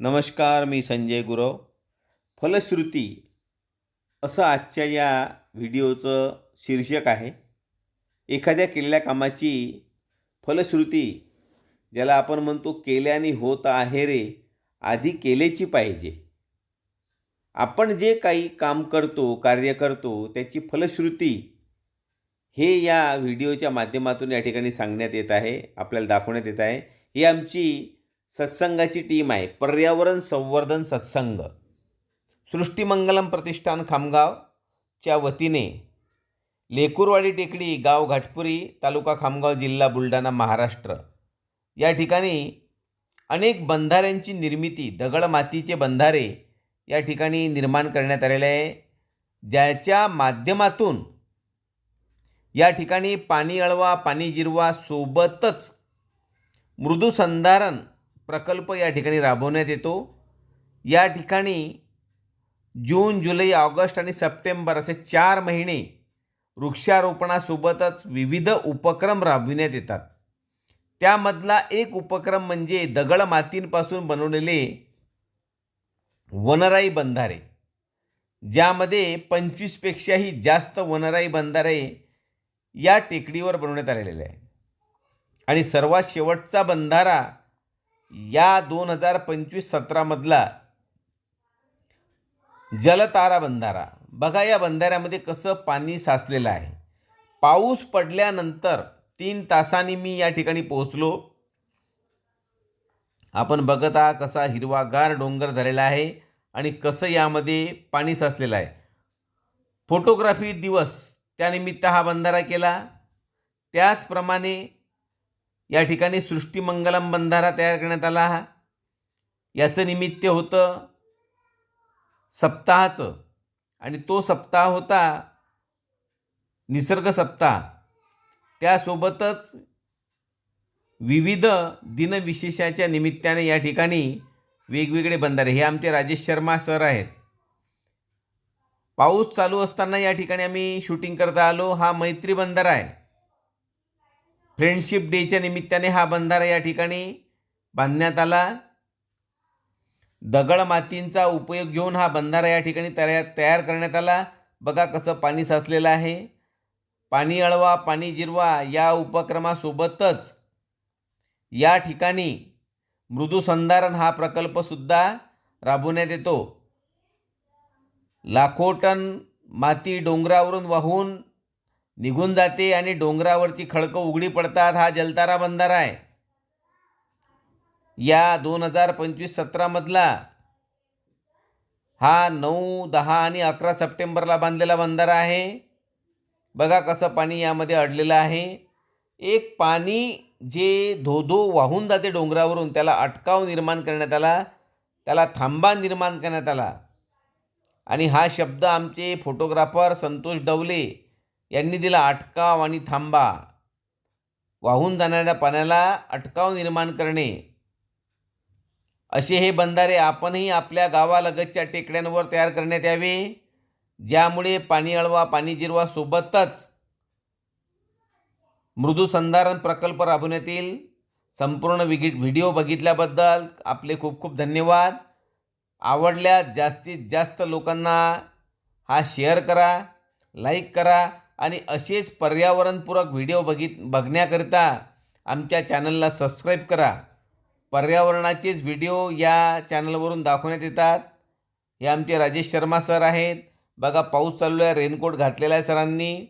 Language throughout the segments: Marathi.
नमस्कार मी संजय गुरव. फलश्रुती असं आजच्या या व्हिडिओचं शीर्षक आहे. एखाद्या केलेल्या कामाची फलश्रुती ज्याला आपण म्हणतो केल्याने होत आहे रे आधी केलेची पाहिजे. आपण जे काही काम करतो कार्य करतो त्याची फलश्रुती हे या व्हिडिओच्या माध्यमातून या ठिकाणी सांगण्यात येत आहे आपल्याला दाखवण्यात येत आहे. ही आमची सत्संगाची टीम आहे. पर्यावरण संवर्धन सत्संग. सृष्टीमंगलम प्रतिष्ठान खामगावच्या वतीने लेकुरवाडी टेकडी गाव घाटपुरी तालुका खामगाव जिल्हा बुलढाणा महाराष्ट्र. या ठिकाणी अनेक बंधाऱ्यांची निर्मिती दगड मातीचे बंधारे या ठिकाणी निर्माण करण्यात आलेले आहे. ज्याच्या माध्यमातून या ठिकाणी पाणी अळवा पाणी जिरवा सोबतच मृदुसंधारण प्रकल्प या ठिकाणी राबवण्यात येतो. या ठिकाणी जून जुलै ऑगस्ट आणि सप्टेंबर असे चार महिने वृक्षारोपणासोबतच विविध उपक्रम राबविण्यात येतात. त्यामधला एक उपक्रम म्हणजे दगड मातींपासून बनवलेले वनराई बंधारे ज्यामध्ये पंचवीसपेक्षाही जास्त वनराई बंधारे या टेकडीवर बनवण्यात आलेले आहे आणि सर्वात शेवटचा बंधारा या दोन हजार पंचवीस सतरामधला जलतारा बंधारा बघा या बंधाऱ्यामध्ये कसं पाणी साचलेलं आहे. पाऊस पडल्यानंतर तीन तासांनी मी या ठिकाणी पोहोचलो. आपण बघत आहात कसा हिरवागार डोंगर झालेला आहे आणि कसं यामध्ये पाणी साचलेलं आहे. फोटोग्राफी दिवस त्यानिमित्त हा बंधारा केला. त्याचप्रमाणे या ठिकाणी सृष्टीमंगलम बंधारा तयार करण्यात आला याचं निमित्त होतं सप्ताहाचं. आणि तो सप्ताह होता निसर्ग सप्ताह. त्यासोबतच विविध दिनविशेषाच्या निमित्ताने या ठिकाणी वेगवेगळे बंधारे. हे आमचे राजेश शर्मा सर आहेत. पाऊस चालू असताना या ठिकाणी आम्ही शूटिंग करता आलो. हा मैत्री बंधारा आहे. फ्रेंडशिप डेच्या निमित्ताने हा बंधारा या ठिकाणी बांधण्यात आला. दगड मातींचा उपयोग घेऊन हा बंधारा या ठिकाणी तयार तयार करण्यात आला. बघा कसं पाणी साचलेलं आहे. पाणी अळवा पाणी जिरवा या उपक्रमासोबतच या ठिकाणी मृदुसंधारण हा प्रकल्पसुद्धा राबवण्यात येतो. लाखो टन माती डोंगरावरून वाहून निघून जाते आणि डोंगरावरची खडकं उघडी पडतात हा जलतारा बंधारा आहे. या दोन हजार पंचवीस सतरामधला हा नऊ दहा आणि अकरा सप्टेंबरला बांधलेला बंधारा आहे. बघा कसं पाणी यामध्ये अडलेलं आहे. एक पाणी जे धोधो वाहून जाते डोंगरावरून त्याला अटकाव निर्माण करण्यात आला त्याला थांबा निर्माण करण्यात आला. आणि हा शब्द आमचे फोटोग्राफर संतोष डवले यांनी दिला अटकाव आणि थांबा. वाहून जाणाऱ्या पाण्याला अटकाव निर्माण करणे. असे हे बंधारे आपणही आपल्या गावालगतच्या टेकड्यांवर तयार करण्यात यावे. ज्यामुळे पाणी अळवा पाणी जिरवा सोबतच मृदुसंधारण प्रकल्प राबवण्यात येईल. संपूर्ण विगी व्हिडिओ बघितल्याबद्दल आपले खूप खूप धन्यवाद. आवडल्यास जास्तीत जास्त लोकांना हा शेअर करा लाईक करा आणि असेच पर्यावरणपूरक व्हिडिओ बघित बघण्याकरिता आमच्या चॅनलला सबस्क्राईब करा. पर्यावरणाचेच व्हिडिओ या चॅनलवरून दाखवण्यात येतात. हे आमचे राजेश शर्मा सर आहेत. बघा पाऊस चालू आहे रेनकोट घातलेला आहे सरांनी.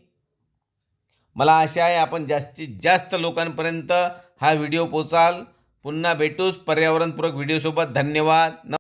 मला आशा आहे आपण जास्तीत जास्त लोकांपर्यंत हा व्हिडिओ पोचाल पुन्हा भेटूच पर्यावरणपूरक व्हिडिओसोबत. धन्यवाद.